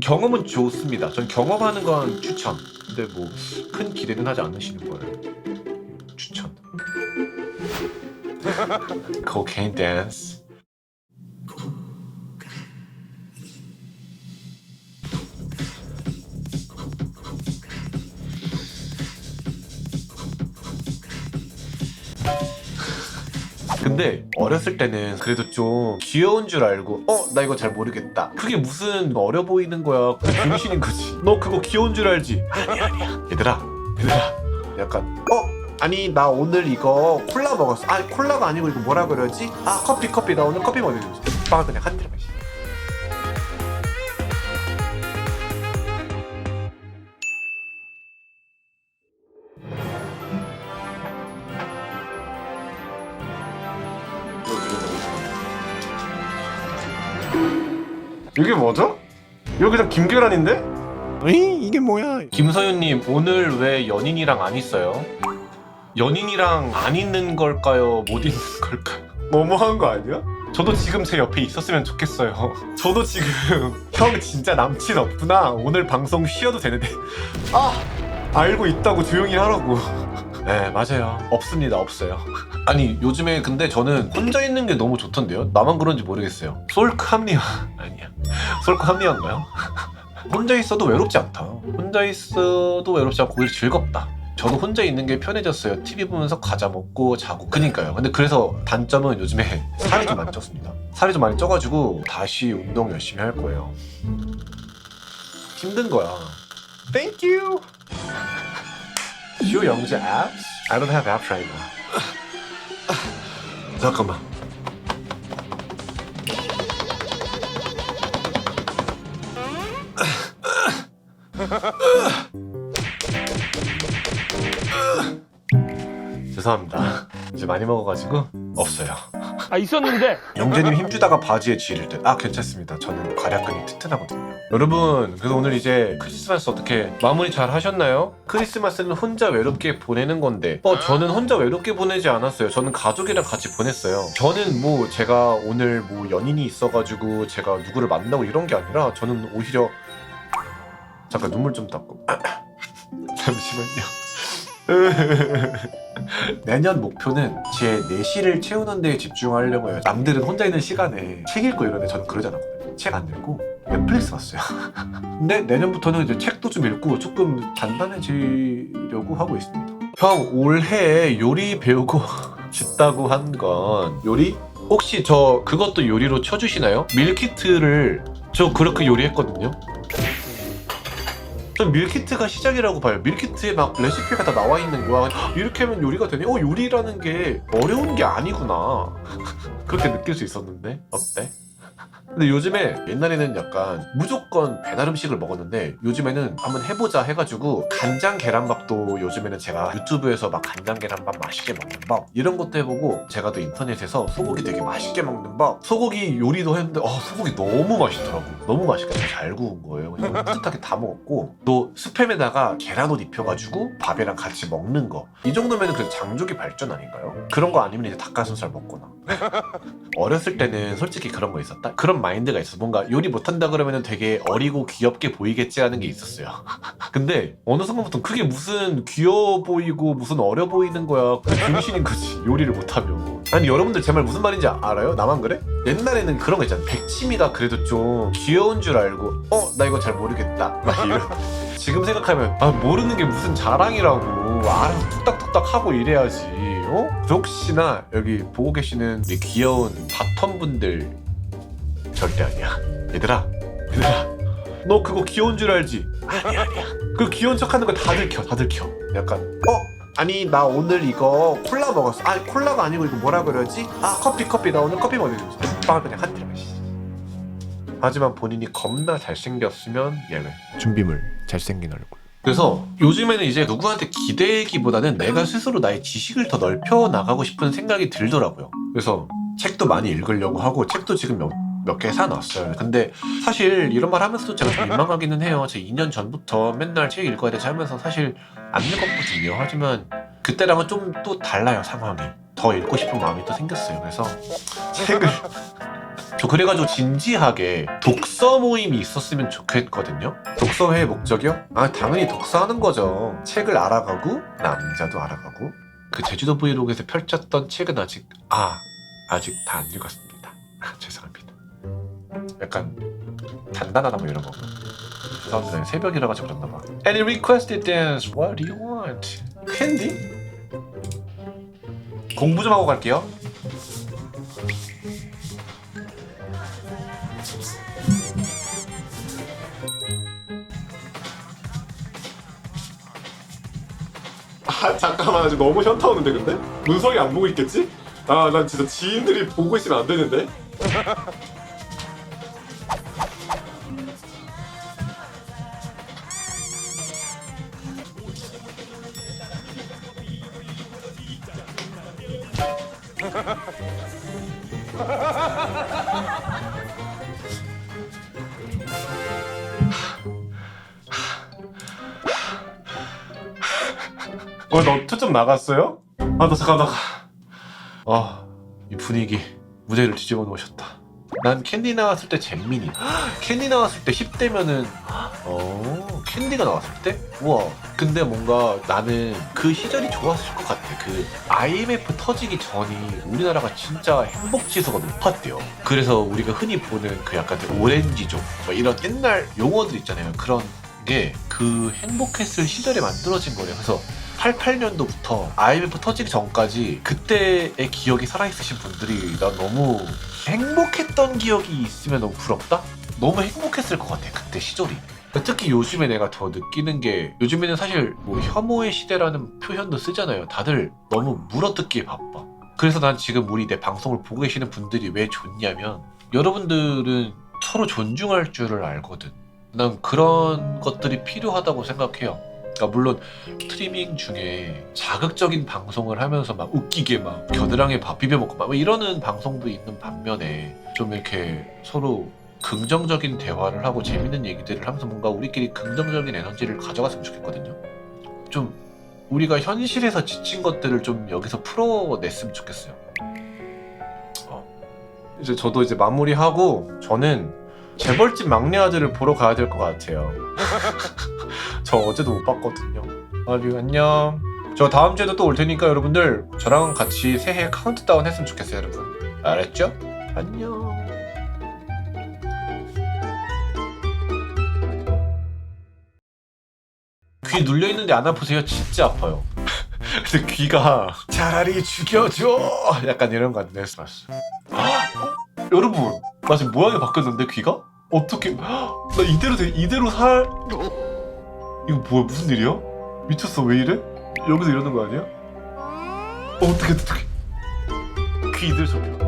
경험은 좋습니다. 전 경험하는 건 추천. 근데 뭐 큰 기대는 하지 않으시는 거예요. 추천. 코케 근데 어렸을 때는 그래도 좀 귀여운 줄 알고 어 나 이거 잘 모르겠다. 그게 무슨 어려 보이는 거야. 그게 병신인 거지. 너 그거 귀여운 줄 알지? 아니야 아니야 얘들아 얘들아. 약간 어 아니 나 오늘 이거 콜라 먹었어. 아 콜라가 아니고 이거 뭐라 그러지? 아 커피 커피. 나 오늘 커피 먹었어 빵 그냥 한잔 마시 이게 뭐죠? 그냥 김계란인데? 에이 이게 뭐야? 김서윤님 오늘 왜 연인이랑 안 있어요? 연인이랑 안 있는 걸까요? 못 있는 걸까요? 너무한 거 아니야? 저도 지금 제 옆에 있었으면 좋겠어요. 저도 지금 형 진짜 남친 없구나. 오늘 방송 쉬어도 되는데. 아 알고 있다고 조용히 하라고. 네 맞아요. 없습니다 없어요. 아니 요즘에 근데 저는 혼자 있는 게 너무 좋던데요. 나만 그런지 모르겠어요. 솔크 합리화 아니야. 솔크 합리화인가요? 혼자 있어도 외롭지 않다. 혼자 있어도 외롭지 않고 오히려 즐겁다. 저도 혼자 있는 게 편해졌어요. TV 보면서 과자 먹고 자고. 그니까요. 근데 그래서 단점은 요즘에 살이 좀 많이 쪘습니다. 살이 좀 많이 쪄가지고 다시 운동 열심히 할 거예요. 힘든 거야. Thank you. 휴영재 apps? I don't have apps right now. 잠깐만. 죄송합니다. 이제 많이 먹어가지고 없어요. 아 있었는데 영재님 힘주다가 바지에 지릴 듯. 아 괜찮습니다. 저는 괄약근이 튼튼하거든요. 여러분, 그래서 오늘 이제 크리스마스 어떻게 마무리 잘 하셨나요? 크리스마스는 혼자 외롭게 보내는 건데, 어 저는 혼자 외롭게 보내지 않았어요. 저는 가족이랑 같이 보냈어요. 저는 뭐 제가 오늘 뭐 연인이 있어가지고 제가 누구를 만나고 이런 게 아니라 저는 오히려 잠깐 눈물 좀 닦고 잠시만요. 내년 목표는 제 내실을 채우는 데에 집중하려고 해요. 남들은 혼자 있는 시간에 책 읽고 이러는데 저는 그러지 않았거든요. 책 안 읽고 넷플릭스 봤어요. 근데 내년부터는 이제 책도 좀 읽고 조금 단단해지려고 하고 있습니다. 형 올해 요리 배우고 싶다고 한 건 요리? 혹시 저 그것도 요리로 쳐주시나요? 밀키트를 저 그렇게 요리했거든요. 전 밀키트가 시작이라고 봐요. 밀키트에 막 레시피가 다 나와 있는 거야. 이렇게 하면 요리가 되네. 어 요리라는 게 어려운 게 아니구나. 그렇게 느낄 수 있었는데 어때? 근데 요즘에 옛날에는 약간 무조건 배달 음식을 먹었는데 요즘에는 한번 해보자 해가지고 간장 계란밥도 요즘에는 제가 유튜브에서 막 간장 계란밥 맛있게 먹는 법 이런 것도 해보고 제가 또 인터넷에서 소고기 되게 맛있게 먹는 법 소고기 요리도 했는데 어 소고기 너무 맛있더라고 너무 맛있게 잘 구운 거예요 그래서 뿌듯하게 다 먹었고 또 스팸에다가 계란옷 입혀가지고 밥이랑 같이 먹는 거 이 정도면 그 장족의 발전 아닌가요? 그런 거 아니면 이제 닭가슴살 먹거나 어렸을 때는 솔직히 그런 거 있었다? 그런 마인드가 있었어. 뭔가 요리 못한다 그러면 되게 어리고 귀엽게 보이겠지 하는 게 있었어요. 근데 어느 순간부터 그게 무슨 귀여워 보이고 무슨 어려 보이는 거야. 병신인 거지. 요리를 못하면. 아니 여러분들 제 말 무슨 말인지 알아요? 나만 그래? 옛날에는 그런 거 있잖아. 백치미가 그래도 좀 귀여운 줄 알고 어? 나 이거 잘 모르겠다. 막 이런. 지금 생각하면 아 모르는 게 무슨 자랑이라고 알아서 뚝딱뚝딱 하고 이래야지 어? 혹시나 여기 보고 계시는 우리 귀여운 바텀 분들 절대 아니야. 얘들아 얘들아. 너 그거 귀여운 줄 알지? 아니야 아니야. 그 귀여운 척하는 거 다들 켜 다들 켜. 약간 어? 아니 나 오늘 이거 콜라 먹었어. 아 콜라가 아니고 이거 뭐라 그러지? 아 커피 커피. 나 오늘 커피 먹었어. 빵을 그냥 한잔 마시 하지만 본인이 겁나 잘생겼으면 예외 준비물 잘생긴 얼굴. 그래서 요즘에는 이제 누구한테 기대기보다는 내가 스스로 나의 지식을 더 넓혀 나가고 싶은 생각이 들더라고요. 그래서 책도 많이 읽으려고 하고 책도 지금 몇, 몇 개 사놨어요. 근데 사실 이런 말 하면서도 제가 좀 민망하기는 해요. 제가 2년 전부터 맨날 책 읽어야 되지 하면서 사실 안 읽었거든요. 하지만 그때랑은 좀 또 달라요, 상황이. 더 읽고 싶은 마음이 또 생겼어요. 그래서 책을 저 그래가지고 진지하게 독서 모임이 있었으면 좋겠거든요. 독서회의 목적이요? 아 당연히 독서하는 거죠. 책을 알아가고 남자도 알아가고 그 제주도 브이로그에서 펼쳤던 책은 아직 아 아직 다 안 읽었습니다. 아. 약간 단단하다 뭐 이런 거. 죄송합니다. 새벽이라 가지고 그랬나 봐. Any requested dance? What do you want? 캔디? 공부 좀 하고 갈게요. 아 잠깐만 나 지금 너무 현타 오는데 근데? 문석이 안 보고 있겠지? 아 난 진짜 지인들이 보고 있으면 안 되는데? 어, 너 초점 나갔어요? 아, 나 잠깐 나가. 아, 이 분위기 무대를 뒤집어 놓으셨다. 난 캔디 나왔을 때 잼민이. 캔디 나왔을 때 10대면은 어, 캔디가 나왔을 때? 우와. 근데 뭔가 나는 그 시절이 좋았을 것 같아. 그 IMF 터지기 전이 우리나라가 진짜 행복 지수가 높았대요. 그래서 우리가 흔히 보는 그 약간 그 오렌지족 뭐 이런 옛날 용어들 있잖아요. 그런 게 그 행복했을 시절에 만들어진 거래요. 그래서 88년도부터 IMF 터지기 전까지 그때의 기억이 살아있으신 분들이 난 너무 행복했던 기억이 있으면 너무 부럽다? 너무 행복했을 것 같아 그때 시절이. 특히 요즘에 내가 더 느끼는 게 요즘에는 사실 뭐 혐오의 시대라는 표현도 쓰잖아요. 다들 너무 물어뜯기에 바빠. 그래서 난 지금 우리 내 방송을 보고 계시는 분들이 왜 좋냐면 여러분들은 서로 존중할 줄을 알거든. 난 그런 것들이 필요하다고 생각해요 그러니까 물론 스트리밍 중에 자극적인 방송을 하면서 막 웃기게 막 겨드랑이에 밥 비벼 먹고 막 이러는 방송도 있는 반면에 좀 이렇게 서로 긍정적인 대화를 하고 재밌는 얘기들을 하면서 뭔가 우리끼리 긍정적인 에너지를 가져갔으면 좋겠거든요. 좀 우리가 현실에서 지친 것들을 좀 여기서 풀어냈으면 좋겠어요. 어. 이제 저도 이제 마무리하고 저는 재벌집 막내 아들을 보러 가야 될 것 같아요. 저 어제도 못 봤거든요. 아류 안녕. 저 다음 주에도 또 올 테니까 여러분들 저랑 같이 새해 카운트다운 했으면 좋겠어요, 여러분. 알았죠? 안녕. 귀 눌려 있는데 안 아프세요? 진짜 아파요. 근데 귀가 차라리 죽여줘. 약간 이런 거 같네. 어? 여러분, 나 지금 모양이 바뀌었는데 귀가? 어떻게? 나 이대로 돼, 이대로 살. 이거 뭐야 무슨 일이야? 미쳤어 왜 이래? 여기서 이러는 거 아니야? 어, 어떻게 어떻게 귀 이대로 잡혀